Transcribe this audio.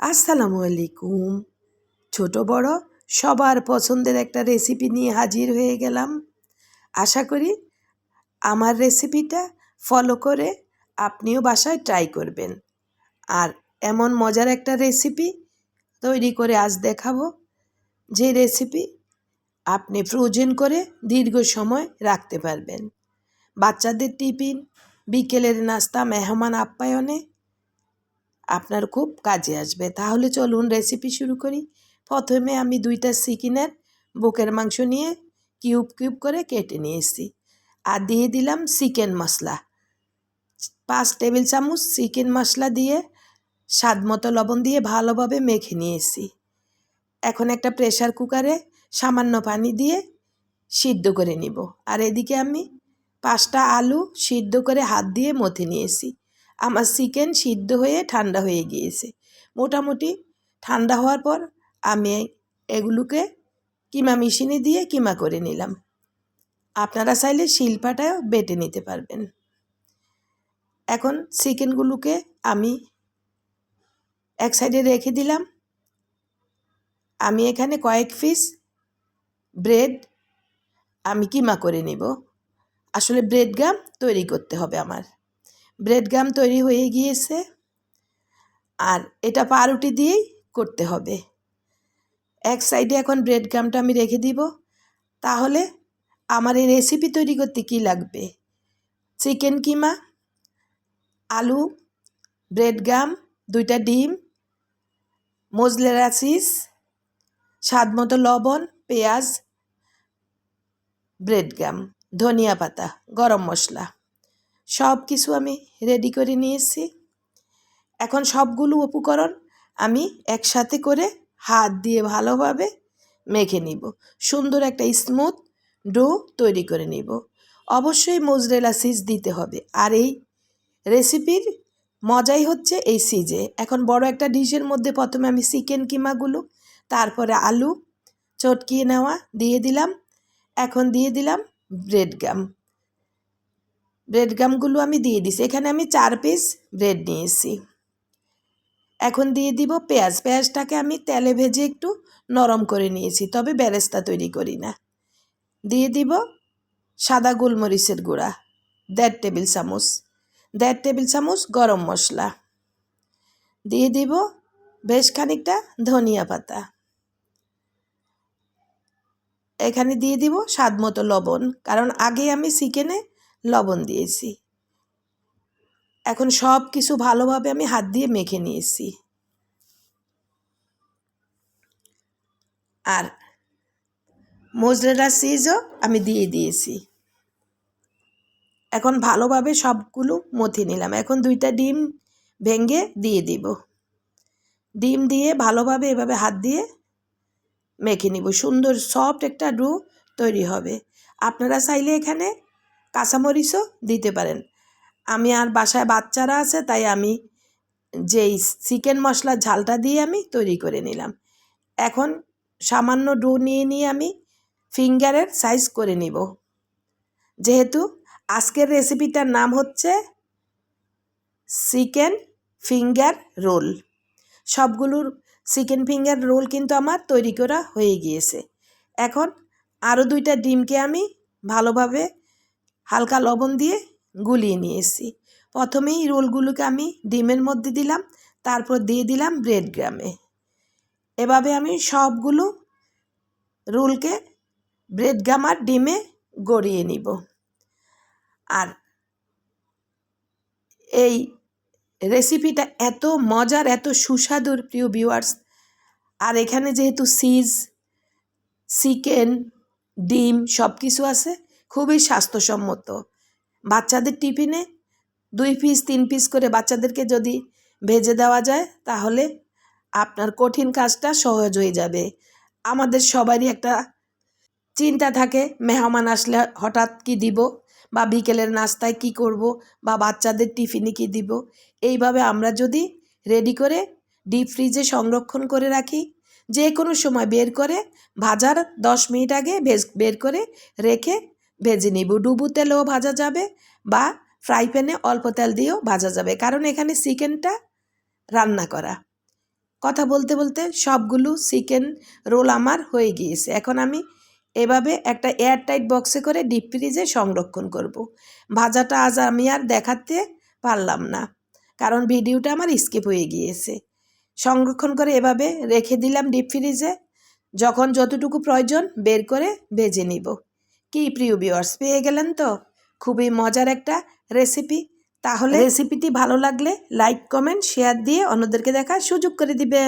আসসালামু আলাইকুম। ছোট বড়, সবার পছন্দের একটা রেসিপি নিয়ে হাজির হয়ে গেলাম। আশা করি আমার রেসিপিটা ফলো করে আপনিও বাসায় ট্রাই করবেন। আর এমন মজার একটা রেসিপি তৈরি করে আজ দেখাবো। যে রেসিপি আপনি ফ্রোজেন করে দীর্ঘ সময় রাখতে পারবেন। বাচ্চাদের টিফিন, বিকেলের নাস্তা, মেহমান আপ্যায়নে আপনার খুব কাজে আসবে। তাহলে চলুন রেসিপি শুরু করি। প্রথমে আমি দুইটা চিকেনের বুকের মাংস নিয়ে কিউব কিউব করে কেটে নিয়েছি। আর দিয়ে দিলাম চিকেন মশলা। পাঁচ টেবিল চামচ চিকেন মশলা দিয়ে স্বাদ মতো লবণ দিয়ে ভালোভাবে মেখে নিয়েছি। এখন একটা প্রেশার কুকারে সামান্য পানি দিয়ে সিদ্ধ করে নিব। আর এদিকে আমি পাঁচটা আলু সিদ্ধ করে হাত দিয়ে মথে নিয়েছি। আমার চিকেন সিদ্ধ হয়ে ঠান্ডা হয়ে গিয়েছে। মোটামুটি ঠান্ডা হওয়ার পর আমি এগুলোকে কিমা মেশিনে দিয়ে কিমা করে নিলাম। আপনারা চাইলে শিলপাটাও বেটে নিতে পারবেন। এখন চিকেনগুলোকে আমি এক সাইডে রেখে দিলাম। আমি এখানে কয়েক পিস ব্রেড আমি কিমা করে নিব। আসলে ব্রেড গাম তৈরি করতে হবে আমার। ব্রেড গাম তৈরি হয়ে গিয়েছে। আর এটা পাউরুটি দিয়েই করতে হবে। এক সাইডে এখন ব্রেড গামটা আমি রেখে দিব। তাহলে আমার এই রেসিপি তৈরি করতে কি লাগবে? চিকেন কিমা, আলু, ব্রেড গাম দুইটা ডিম মজলেরা চিজ স্বাদ মতো লবণ, পেঁয়াজ, ব্রেড গাম ধনিয়া পাতা, গরম মশলা। সব কিছু আমি রেডি করে নিয়েছি। এখন সবগুলো উপকরণ আমি একসাথে করে হাত দিয়ে ভালোভাবে মেখে নিব। সুন্দর একটা স্মুথ ডো তৈরি করে নিব। অবশ্যই মোজরেলা সিজ দিতে হবে। আর এই রেসিপির মজাই হচ্ছে এই সিজে এখন বড় একটা ডিশের মধ্যে প্রথমে আমি চিকেন কিমাগুলো, তারপরে আলু, চটকিয়ে নেওয়া দিয়ে দিলাম। এখন দিয়ে দিলাম ব্রেড গাম ব্রেড গামগুলো আমি দিয়ে দিছি। এখানে আমি চার পিস ব্রেড নিয়েছি। এখন দিয়ে দিব পেঁয়াজ। পেঁয়াজটাকে আমি তেলে ভেজে একটু নরম করে নিয়েছি, তবে ব্যারেস্তা তৈরি করি না। দিয়ে দিব সাদা গোলমরিচের গুঁড়া, দেড় টেবিল চামচ। দেড় টেবিল চামচ গরম মশলা। দিয়ে দিব বেশ খানিকটা ধনিয়া পাতা। এখানে দিয়ে দিব স্বাদ মতো লবণ, কারণ আগে আমি চিকেনে লবণ দিয়েছি। এখন সব কিছু ভালোভাবে আমি হাত দিয়ে মেখে নিয়েছি। আর মোজরেলা চিজও আমি দিয়ে দিয়েছি। এখন ভালোভাবে সবগুলো মথে নিলাম। এখন দুইটা ডিম ভেঙে দিয়ে দিব। ডিম দিয়ে ভালোভাবে এভাবে হাত দিয়ে মেখে নিব। সুন্দর সফট একটা ডু তৈরি হবে। আপনারা চাইলে এখানে কাঁচামরিচও দিতে পারেন। আমি আর বাসায় বাচ্চারা আছে, তাই আমি যেই চিকেন মশলার ঝালটা দিয়ে আমি তৈরি করে নিলাম। এখন সামান্য ডো নিয়ে নিয়ে আমি ফিঙ্গারের সাইজ করে নিব। যেহেতু আজকের রেসিপিটার নাম হচ্ছে চিকেন ফিঙ্গার রোল। সবগুলোর চিকেন ফিঙ্গার রোল কিন্তু আমার তৈরি করা হয়ে গিয়েছে। এখন আরও দুইটা ডিমকে আমি ভালোভাবে হালকা লবণ দিয়ে গুলিয়ে নিয়েছি। প্রথমেই রোলগুলোকে আমি ডিমের মধ্যে দিলাম, তারপর দিয়ে দিলাম ব্রেড গ্রামে এভাবে আমি সবগুলো রোলকে ব্রেড গাম আর ডিমে গড়িয়ে নিব। আর এই রেসিপিটা এত মজার, এত সুস্বাদুর প্রিয় ভিউয়ার্স আর এখানে যেহেতু সিজ চিকেন ডিম সব কিছু আছে খুবই স্বাস্থ্যসম্মত। বাচ্চাদের টিফিনে দুই পিস, তিন পিস করে বাচ্চাদেরকে যদি ভেজে দেওয়া যায়, তাহলে আপনার কঠিন কাজটা সহজ হয়ে যাবে। আমাদের সবারই একটা চিন্তা থাকে, মেহমান আসলে হঠাৎ কি দিব বা বিকেলের নাস্তায় কি করব বা বাচ্চাদের টিফিনে কি দিব। এইভাবে আমরা যদি রেডি করে ডিপ ফ্রিজে সংরক্ষণ করে রাখি যে কোনো সময় বের করে, ভাজার দশ মিনিট আগে বের করে রেখে ভেজে নিব। ডুবু তেলেও ভাজা যাবে বা ফ্রাই প্যানে অল্প তেল দিয়েও ভাজা যাবে। কারণ এখানে চিকেনটা রান্না করা। কথা বলতে বলতে সবগুলো চিকেন রোল আমার হয়ে গিয়েছে। এখন আমি এভাবে একটা এয়ারটাইট বক্সে করে ডিপ ফ্রিজে সংরক্ষণ করব। ভাজাটা আজ আমি আর দেখাতে পারলাম না। কারণ ভিডিওটা আমার স্কিপ হয়ে গিয়েছে। সংরক্ষণ করে এভাবে রেখে দিলাম ডিপ ফ্রিজে। যখন যতটুকু প্রয়োজন বের করে ভেজে নিব। কি প্রিয় ভিউয়ার্স পেয়ে গেলেন তো? খুবই মজার একটা রেসিপি তাহলে রেসিপিটি ভালো লাগলে লাইক কমেন্ট শেয়ার দিয়ে অন্যদেরকে দেখার সুযোগ করে দিবেন।